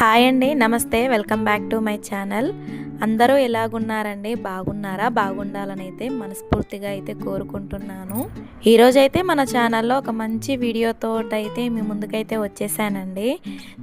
Hi అండి నమస్తే welcome back to my channel. అందరూ ఎలాగున్నారండి? బాగున్నారా? బాగుండాలని అయితే మనస్ఫూర్తిగా అయితే కోరుకుంటున్నాను. ఈరోజైతే మన ఛానల్లో ఒక మంచి వీడియోతో అయితే మీ ముందుకైతే వచ్చేసానండి.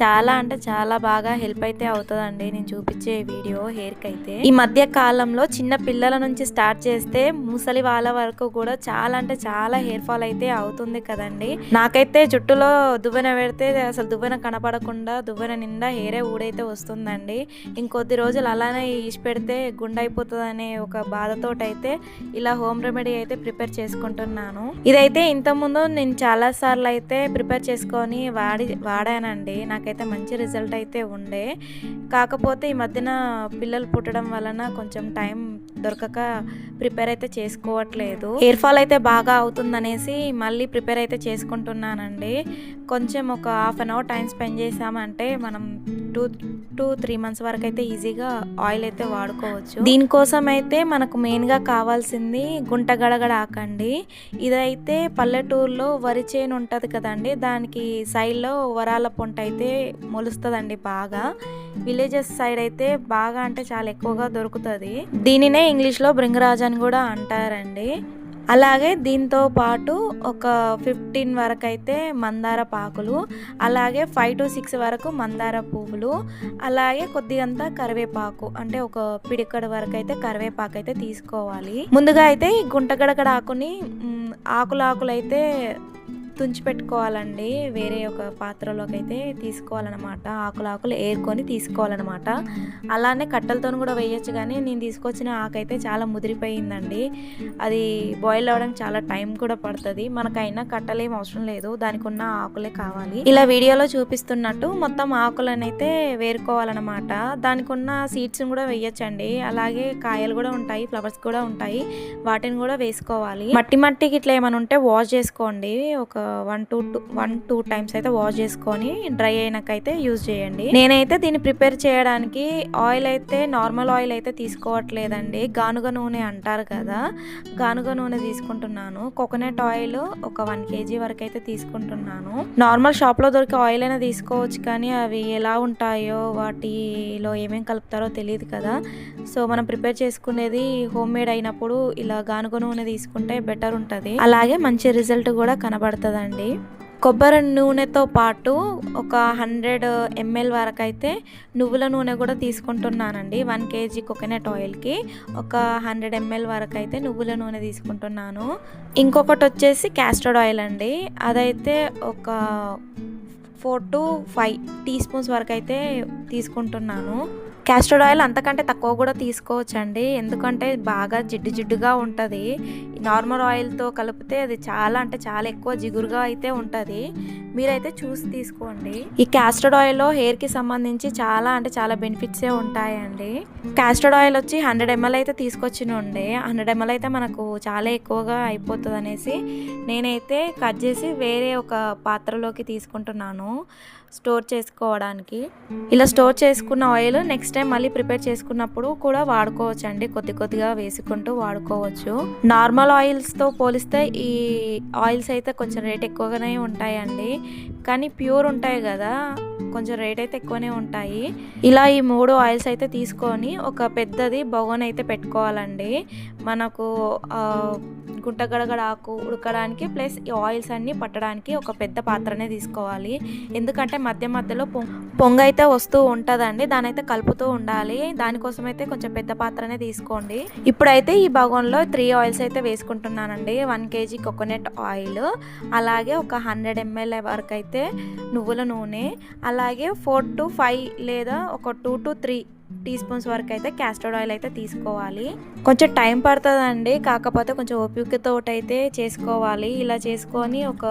చాలా అంటే చాలా బాగా హెల్ప్ అయితే అవుతుందండి నేను చూపించే వీడియో హెయిర్కి అయితే ఈ మధ్య కాలంలో చిన్న పిల్లల నుంచి స్టార్ట్ చేస్తే ముసలి వాళ్ళ వరకు కూడా చాలా అంటే చాలా హెయిర్ ఫాల్ అయితే అవుతుంది కదండి. నాకైతే జుట్టులో దువ్వెన పెడితే అసలు దువ్వెన కనపడకుండా దువ్వెన నిండా హెయిరే ఊడైతే వస్తుందండి. ఇంకొద్ది రోజులు అలానే ఈసి పెడితే గుండైపోతుందనే ఒక బాధతోటైతే ఇలా హోమ్ రెమెడీ అయితే ప్రిపేర్ చేసుకుంటున్నాను. ఇదైతే ఇంతకుముందు నేను చాలాసార్లు అయితే ప్రిపేర్ చేసుకొని వాడి వాడానండి. నాకైతే మంచి రిజల్ట్ అయితే ఉండే. కాకపోతే ఈ మధ్యన పిల్లలు పుట్టడం వలన కొంచెం టైం దొరకక ప్రిపేర్ అయితే చేసుకోవట్లేదు. హెయిర్ ఫాల్ అయితే బాగా అవుతుందనేసి మళ్ళీ ప్రిపేర్ అయితే చేసుకుంటున్నానండి. కొంచెం ఒక half an hour time spend చేసామంటే మనం టూ టూ త్రీ మంత్స్ వరకు అయితే ఈజీగా ఆయిల్ అయితే వాడుకోవచ్చు. దీనికోసం అయితే మనకు మెయిన్గా కావాల్సింది గుంట గడగడ ఆకండి. ఇదైతే పల్లెటూరులో వరి చేను ఉంటుంది కదండి దానికి సైడ్లో వరాల పొంట అయితే మొలుస్తుందండి బాగా. విలేజెస్ సైడ్ అయితే బాగా అంటే చాలా ఎక్కువగా దొరుకుతుంది. దీనినే ఇంగ్లీష్లో భృంగరాజ్ అని కూడా అంటారండి. అలాగే దీంతో పాటు ఒక ఫిఫ్టీన్ వరకు అయితే మందార పాకులు అలాగే ఫైవ్ టు సిక్స్ వరకు మందార పువ్వులు అలాగే కొద్దిగంత కరివేపాకు అంటే ఒక పిడికడ వరకు అయితే కరివేపాకు అయితే తీసుకోవాలి. ముందుగా అయితే గుంటగడగడ ఆకుని ఆకులు ఆకులు అయితే తుంచి పెట్టుకోవాలండి. వేరే ఒక పాత్రలోకి అయితే తీసుకోవాలన్నమాట. ఆకులు ఆకులు ఏరుకొని తీసుకోవాలన్నమాట. అలానే కట్టెలతో కూడా వేయొచ్చు కానీ నేను తీసుకొచ్చిన ఆకైతే చాలా ముదిరిపోయిందండి. అది బాయిల్ అవ్వడానికి చాలా టైం కూడా పడుతుంది. మనకైనా కట్టలు ఏం అవసరం లేదు. దానికి ఉన్న ఆకులే కావాలి. ఇలా వీడియోలో చూపిస్తున్నట్టు మొత్తం ఆకులను అయితే వేరుకోవాలన్నమాట. దానికి ఉన్న సీడ్స్ని కూడా వేయొచ్చండి. అలాగే కాయలు కూడా ఉంటాయి ఫ్లవర్స్ కూడా ఉంటాయి. వాటిని కూడా వేసుకోవాలి. మట్టి మట్టికి ఇట్లా ఏమైనా ఉంటే వాష్ చేసుకోండి. ఒక one two two one two times అయితే వాష్ చేసుకొని డ్రై అయినాకైతే యూజ్ చేయండి. నేనైతే దీన్ని ప్రిపేర్ చేయడానికి ఆయిల్ అయితే నార్మల్ ఆయిల్ అయితే తీసుకోవట్లేదండి. గానుగ నూనె అంటారు కదా గానుగ నూనె తీసుకుంటున్నాను. కోకోనట్ ఆయిల్ ఒక వన్ కేజీ వరకు అయితే తీసుకుంటున్నాను. నార్మల్ షాప్లో దొరికే ఆయిల్ అయినా తీసుకోవచ్చు కానీ అవి ఎలా ఉంటాయో వాటిలో ఏమేమి కలుపుతారో తెలియదు కదా. సో మనం ప్రిపేర్ చేసుకునేది హోమ్ మేడ్ అయినప్పుడు ఇలా గానుగ నూనె తీసుకుంటే బెటర్ ఉంటుంది. అలాగే మంచి రిజల్ట్ కూడా కనబడుతుంది కనబడుతుందండి కొబ్బరి నూనెతో పాటు ఒక హండ్రెడ్ ఎంఎల్ వరకు అయితే నువ్వుల నూనె కూడా తీసుకుంటున్నానండి. వన్ కేజీ కోకోనట్ ఆయిల్కి ఒక హండ్రెడ్ ఎంఎల్ వరకు అయితే నువ్వుల నూనె తీసుకుంటున్నాను. ఇంకొకటి వచ్చేసి క్యాస్టర్డ్ ఆయిల్ అండి. అదైతే ఒక four to five teaspoons వరకు అయితే తీసుకుంటున్నాను. క్యాస్టర్డ్ ఆయిల్ అంతకంటే తక్కువ కూడా తీసుకోవచ్చండి. ఎందుకంటే బాగా జిడ్డు జిడ్డుగా ఉంటుంది. నార్మల్ ఆయిల్తో కలిపితే అది చాలా అంటే చాలా ఎక్కువ జిగురుగా అయితే ఉంటుంది. మీరైతే చూసి తీసుకోండి. ఈ క్యాస్టర్డ్ ఆయిల్లో హెయిర్కి సంబంధించి చాలా అంటే చాలా బెనిఫిట్సే ఉంటాయండి. క్యాస్టర్డ్ ఆయిల్ వచ్చి హండ్రెడ్ ఎంఎల్ అయితే తీసుకొచ్చిన ఉండే హండ్రెడ్ ఎంఎల్ అయితే మనకు చాలా ఎక్కువగా అయిపోతుంది అనేసి నేనైతే కట్ చేసి వేరే ఒక పాత్రలోకి తీసుకుంటున్నాను. స్టోర్ చేసుకోవడానికి. ఇలా స్టోర్ చేసుకున్న ఆయిల్ నెక్స్ట్ టైం మళ్ళీ ప్రిపేర్ చేసుకున్నప్పుడు కూడా వాడుకోవచ్చు అండి కొద్ది కొద్దిగా వేసుకుంటూ వాడుకోవచ్చు. నార్మల్ ఆయిల్స్తో పోలిస్తే ఈ ఆయిల్స్ అయితే కొంచెం రేట్ ఎక్కువగానే ఉంటాయండి. కానీ ప్యూర్ ఉంటాయి కదా కొంచెం రేట్ అయితే ఎక్కువనే ఉంటాయి. ఇలా ఈ మూడు ఆయిల్స్ అయితే తీసుకొని ఒక పెద్దది బొగన్ అయితే పెట్టుకోవాలండి. మనకు గుంటగడగడ ఆకు ఉడకడానికి ప్లస్ ఈ ఆయిల్స్ అన్నీ పట్టడానికి ఒక పెద్ద పాత్రనే తీసుకోవాలి. ఎందుకంటే మధ్య మధ్యలో పొంగ పొంగ అయితే వస్తూ ఉంటుందండి. దాని అయితే కలుపుతూ ఉండాలి. దానికోసం అయితే కొంచెం పెద్ద పాత్రనే తీసుకోండి. ఇప్పుడైతే ఈ భగోన్లో త్రీ ఆయిల్స్ అయితే వేసుకుంటున్నానండి. వన్ కేజీ కోకోనట్ ఆయిల్ అలాగే ఒక హండ్రెడ్ ఎంఎల్ వరకు అయితే నువ్వుల నూనె అలాగే ఫోర్ టు ఫైవ్ లేదా ఒక two to three teaspoons వరకు అయితే క్యాస్టర్డ్ ఆయిల్ అయితే తీసుకోవాలి. కొంచెం టైం పడుతుందండి కాకపోతే కొంచెం ఓపికతో అయితే చేసుకోవాలి. ఇలా చేసుకొని ఒక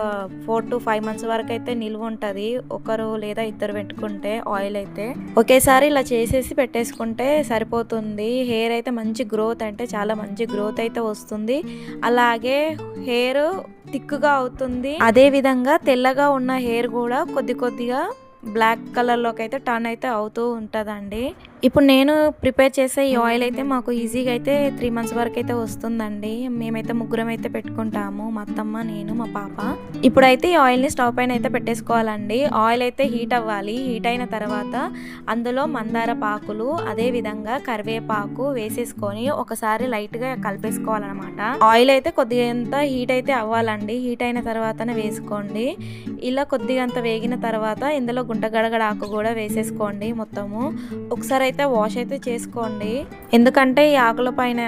ఫోర్ టు ఫైవ్ మంత్స్ వరకు అయితే నిల్వ ఉంటుంది. ఒకరు లేదా ఇద్దరు పెట్టుకుంటే ఆయిల్ అయితే. ఒకేసారి ఇలా చేసేసి పెట్టేసుకుంటే సరిపోతుంది. హెయిర్ అయితే మంచి గ్రోత్ అంటే చాలా మంచి గ్రోత్ అయితే వస్తుంది. అలాగే హెయిర్ థిక్గా అవుతుంది. అదే విధంగా తెల్లగా ఉన్న హెయిర్ కూడా కొద్ది కొద్దిగా బ్లాక్ కలర్లోకి అయితే టర్న్ అయితే అవుతూ ఉంటుందండి. ఇప్పుడు నేను ప్రిపేర్ చేసే ఈ ఆయిల్ అయితే మాకు ఈజీగా అయితే త్రీ మంత్స్ వరకు అయితే వస్తుందండి. మేమైతే ముగ్గురం అయితే పెట్టుకుంటాము. మా అత్తమ్మ నేను మా పాప. ఇప్పుడైతే ఈ ఆయిల్ని స్టవ్ పైన అయితే పెట్టేసుకోవాలండి. ఆయిల్ అయితే హీట్ అవ్వాలి. హీట్ అయిన తర్వాత అందులో మందార పాకులు అదే విధంగా కరివేపాకు వేసేసుకొని ఒకసారి లైట్గా కలిపేసుకోవాలన్నమాట. ఆయిల్ అయితే కొద్దిగా హీట్ అయితే అవ్వాలండి. హీట్ అయిన తర్వాతనే వేసుకోండి. ఇలా కొద్దిగా అంత వేగిన తర్వాత ఇందులో గుంటగడగడ ఆకు కూడా వేసేసుకోండి మొత్తము. ఒకసారి అయితే వాష్ అయితే చేసుకోండి. ఎందుకంటే ఈ ఆకుల పైన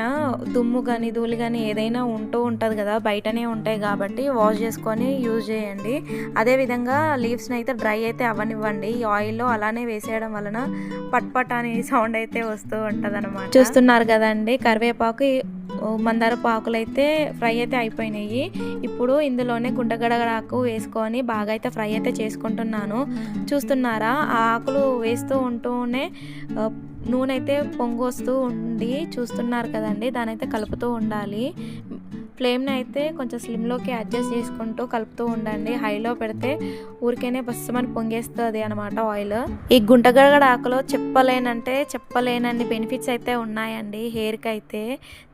దుమ్ము కానీ ధూళి కానీ ఏదైనా ఉంటూ ఉంటుంది కదా బయటనే ఉంటాయి కాబట్టి వాష్ చేసుకొని యూజ్ చేయండి. అదేవిధంగా లీవ్స్ని అయితే డ్రై అయితే అవ్వనివ్వండి. ఈ ఆయిల్లో అలానే వేసేయడం వలన పట్ పట్ అనే సౌండ్ అయితే వస్తూ ఉంటుంది అనమాట చూస్తున్నారు కదండి కరివేపాకు మందార పాకులు అయితే ఫ్రై అయితే అయిపోయినాయి. ఇప్పుడు ఇందులోనే గుంటగడగడాకు వేసుకొని బాగా అయితే ఫ్రై అయితే చేసుకుంటున్నాను. చూస్తున్నారా ఆ ఆకులు వేస్తూ ఉంటూనే నూనె అయితే పొంగు వస్తూ ఉండి చూస్తున్నారు కదండి దానైతే కలుపుతూ ఉండాలి. ఫ్లేమ్ని అయితే కొంచెం స్లిమ్లోకి అడ్జస్ట్ చేసుకుంటూ కలుపుతూ ఉండండి. హైలో పెడితే ఊరికేనే బస్సమని పొంగేస్తుంది అనమాట ఆయిల్. ఈ గుంటగడగడ ఆకులో చెప్పలేనంటే చెప్పలేనన్ని బెనిఫిట్స్ అయితే ఉన్నాయండి. హెయిర్కి అయితే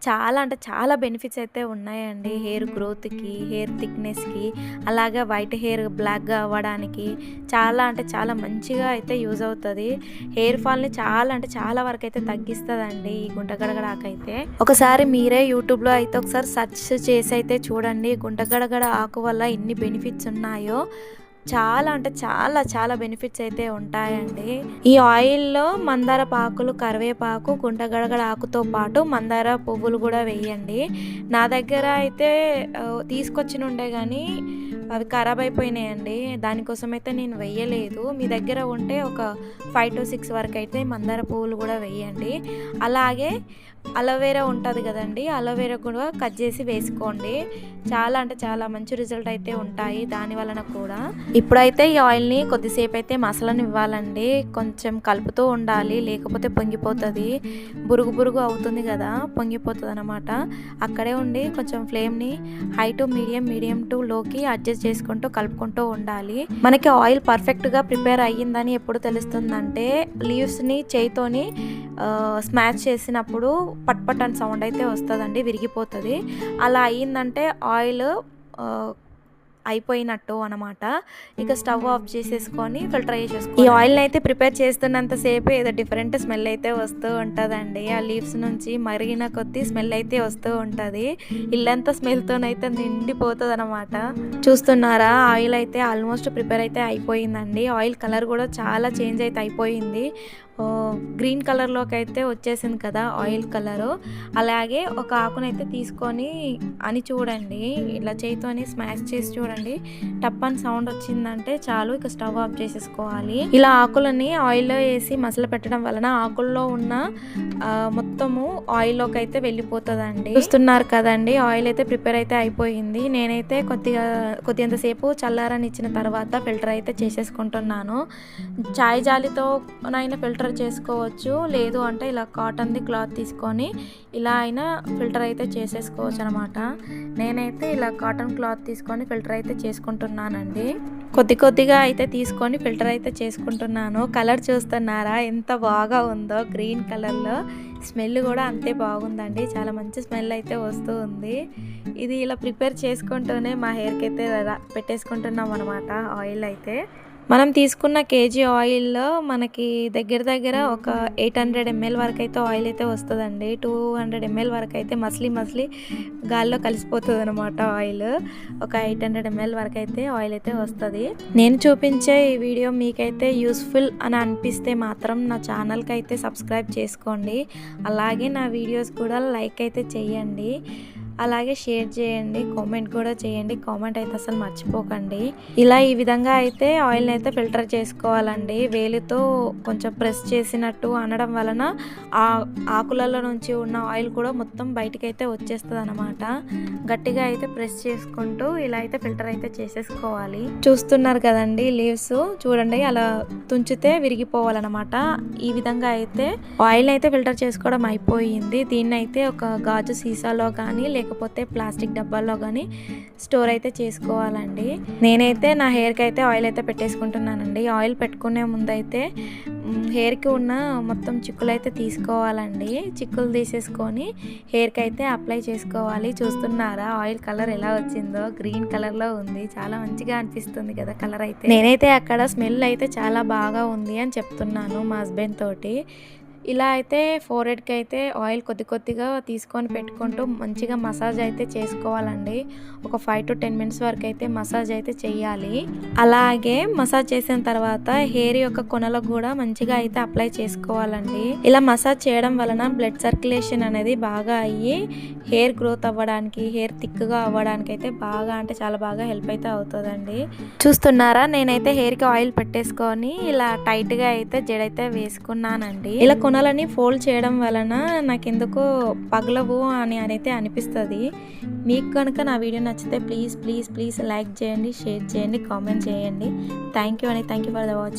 చాలా అంటే చాలా బెనిఫిట్స్ అయితే ఉన్నాయండి. హెయిర్ గ్రోత్కి హెయిర్ థిక్నెస్కి అలాగే వైట్ హెయిర్ బ్లాక్గా అవ్వడానికి చాలా అంటే చాలా మంచిగా అయితే యూజ్ అవుతుంది. హెయిర్ ఫాల్ని చాలా అంటే చాలా వరకు అయితే తగ్గిస్తుందండి ఈ గుంటగడగడాకైతే ఒకసారి మీరే యూట్యూబ్లో అయితే ఒకసారి సెర్చ్ చేసి అయితే చూడండి గుంటగడగడ ఆకు వల్ల ఎన్ని బెనిఫిట్స్ ఉన్నాయో చాలా అంటే చాలా చాలా బెనిఫిట్స్ అయితే ఉంటాయండి. ఈ ఆయిల్లో మందార పాకులు కరివేపాకు గుంటగడగడ ఆకుతో పాటు మందార పువ్వులు కూడా వేయండి. నా దగ్గర అయితే ఆ, తీసుకొచ్చి ఉండే కానీ అవి ఖరాబ్ అయిపోయినాయండి. దానికోసం అయితే నేను వెయ్యలేదు మీ దగ్గర ఉంటే ఒక ఫైవ్ టు సిక్స్ వరకు అయితే మందార పువ్వులు కూడా వేయండి. అలాగే అలోవేరా ఉంటుంది కదండి. అలోవేరా కూడా కట్ చేసి వేసుకోండి. చాలా అంటే చాలా మంచి రిజల్ట్ అయితే ఉంటాయి దాని వలన కూడా. ఇప్పుడైతే ఈ ఆయిల్ని కొద్దిసేపు అయితే మసాలాని ఇవ్వాలండి కొంచెం కలుపుతూ ఉండాలి. లేకపోతే పొంగిపోతుంది. బురుగు బురుగు అవుతుంది కదా పొంగిపోతుంది అనమాట అక్కడే ఉండి కొంచెం ఫ్లేమ్ని high to medium medium to లోకి అడ్జస్ట్ చేసుకుంటూ కలుపుకుంటూ ఉండాలి. మనకి ఆయిల్ పర్ఫెక్ట్గా ప్రిపేర్ అయ్యిందని ఎప్పుడు తెలుస్తుందంటే లీవ్స్ని చేయితోని స్మాచ్ చేసినప్పుడు పట్ పట్ అని సౌండ్ అయితే వస్తుందండి విరిగిపోతుంది. అలా అయిందంటే ఆయిల్ అయిపోయినట్టు అనమాట ఇక స్టవ్ ఆఫ్ చేసేసుకొని ఫిల్టర్ చేసేసుకో ఈ ఆయిల్ని అయితే ప్రిపేర్ చేస్తున్నంతసేపు ఏదో డిఫరెంట్ స్మెల్ అయితే వస్తూ ఉంటుందండి. ఆ లీవ్స్ నుంచి మరిగిన కొద్దీ స్మెల్ అయితే వస్తూ ఉంటుంది. ఇల్లంతా స్మెల్తోనైతే నిండిపోతుంది అనమాట చూస్తున్నారా ఆయిల్ అయితే ఆల్మోస్ట్ ప్రిపేర్ అయితే అయిపోయిందండి. ఆయిల్ కలర్ కూడా చాలా చేంజ్ అయితే అయిపోయింది. గ్రీన్ కలర్లోకి అయితే వచ్చేసింది కదా ఆయిల్ కలరు. అలాగే ఒక ఆకునైతే తీసుకొని అని చూడండి. ఇలా చేయితోని స్మాష్ చేసి చూడండి. టప్ అని సౌండ్ వచ్చిందంటే చాలు ఇక స్టవ్ ఆఫ్ చేసేసుకోవాలి. ఇలా ఆకులని ఆయిల్లో వేసి మసలు పెట్టడం వలన ఆకుల్లో ఉన్న మొత్తము ఆయిల్లోకి అయితే వెళ్ళిపోతుందండి. చూస్తున్నారు కదండి ఆయిల్ అయితే ప్రిపేర్ అయితే అయిపోయింది. నేనైతే కొద్దిగా కొద్దిగంతసేపు చల్లారని ఇచ్చిన తర్వాత ఫిల్టర్ అయితే చేసేసుకుంటున్నాను. చాయ్ జాలితో నైనా ఫిల్టర్ ఫిల్టర్ చేసుకోవచ్చు. లేదు అంటే ఇలా కాటన్ది క్లాత్ తీసుకొని ఇలా అయినా ఫిల్టర్ అయితే చేసేసుకోవచ్చు అనమాట నేనైతే ఇలా కాటన్ క్లాత్ తీసుకొని ఫిల్టర్ అయితే చేసుకుంటున్నానండి. కొద్ది కొద్దిగా అయితే తీసుకొని ఫిల్టర్ అయితే చేసుకుంటున్నాను. కలర్ చూస్తున్నారా? ఎంత బాగా ఉందో గ్రీన్ కలర్లో. స్మెల్ కూడా అంతే బాగుందండి. చాలా మంచి స్మెల్ అయితే వస్తూ ఉంది. ఇది ఇలా ప్రిపేర్ చేసుకుంటూనే మా హెయిర్కి అయితే పెట్టేసుకుంటున్నాం అనమాట ఆయిల్ అయితే. మనం తీసుకున్న కేజీ ఆయిల్లో మనకి దగ్గర దగ్గర ఒక ఎయిట్ హండ్రెడ్ ఎంఎల్ వరకు అయితే ఆయిల్ అయితే వస్తుందండి. టూ హండ్రెడ్ ఎంఎల్ వరకు అయితే మసిలి మసిలి గాల్లో కలిసిపోతుంది అనమాట ఆయిల్. ఒక ఎయిట్ హండ్రెడ్ ఎంఎల్ వరకు అయితే ఆయిల్ అయితే వస్తుంది. నేను చూపించే ఈ వీడియో మీకైతే యూస్ఫుల్ అని అనిపిస్తే మాత్రం నా ఛానల్కి అయితే సబ్స్క్రైబ్ చేసుకోండి. అలాగే నా వీడియోస్ కూడా లైక్ అయితే చేయండి. అలాగే షేర్ చేయండి కామెంట్ కూడా చేయండి. కామెంట్ అయితే అసలు మర్చిపోకండి. ఇలా ఈ విధంగా అయితే ఆయిల్ని అయితే ఫిల్టర్ చేసుకోవాలండి. వేలితో కొంచెం ప్రెస్ చేసినట్టు అనడం వలన ఆ ఆకులలో నుంచి ఉన్న ఆయిల్ కూడా మొత్తం బయటికి అయితే వచ్చేస్తుంది అనమాట గట్టిగా అయితే ప్రెస్ చేసుకుంటూ ఇలా అయితే ఫిల్టర్ అయితే చేసేసుకోవాలి. చూస్తున్నారు కదండి లీవ్స్. చూడండి అలా తుంచితే విరిగిపోవాలన్నమాట. ఈ విధంగా అయితే ఆయిల్ అయితే ఫిల్టర్ చేసుకోవడం అయిపోయింది. దీన్ని అయితే ఒక గాజు సీసాలో కానీ లేకపోతే ప్లాస్టిక్ డబ్బాల్లో కానీ స్టోర్ అయితే చేసుకోవాలండి. నేనైతే నా హెయిర్కి అయితే ఆయిల్ అయితే పెట్టేసుకుంటున్నానండి. ఆయిల్ పెట్టుకునే ముందు అయితే హెయిర్కి ఉన్న మొత్తం చిక్కులు అయితే తీసుకోవాలండి. చిక్కులు తీసేసుకొని హెయిర్కి అయితే అప్లై చేసుకోవాలి. చూస్తున్నారా ఆయిల్ కలర్ ఎలా వచ్చిందో? గ్రీన్ కలర్లో ఉంది. చాలా మంచిగా అనిపిస్తుంది కదా కలర్ అయితే. నేనైతే అక్కడ స్మెల్ అయితే చాలా బాగా ఉంది అని చెప్తున్నాను మా హస్బెండ్ తోటి. ఇలా అయితే ఫోర్ హెడ్కి అయితే ఆయిల్ కొద్ది కొద్దిగా తీసుకొని పెట్టుకుంటూ మంచిగా మసాజ్ అయితే చేసుకోవాలండి. ఒక ఫైవ్ టు టెన్ మినిట్స్ వరకు అయితే మసాజ్ అయితే చేయాలి. అలాగే మసాజ్ చేసిన తర్వాత హెయిర్ యొక్క కొనలకు కూడా మంచిగా అయితే అప్లై చేసుకోవాలండి. ఇలా మసాజ్ చేయడం వలన బ్లడ్ సర్క్యులేషన్ అనేది బాగా అయ్యి హెయిర్ గ్రోత్ అవ్వడానికి హెయిర్ థిక్గా అవ్వడానికి అయితే బాగా అంటే చాలా బాగా హెల్ప్ అయితే అవుతుందండి. చూస్తున్నారా? నేనైతే హెయిర్కి ఆయిల్ పెట్టేసుకొని ఇలా టైట్గా అయితే జడైతే వేసుకున్నానండి. ఇలా కొనాలని ఫోల్డ్ చేయడం వలన నాకు ఎందుకో పగలవు అని అయితే అనిపిస్తుంది. మీకు కనుక నా వీడియో నచ్చితే ప్లీజ్ ప్లీజ్ ప్లీజ్ లైక్ చేయండి షేర్ చేయండి కామెంట్ చేయండి. థ్యాంక్ యూ అండి. Thank you for the watch.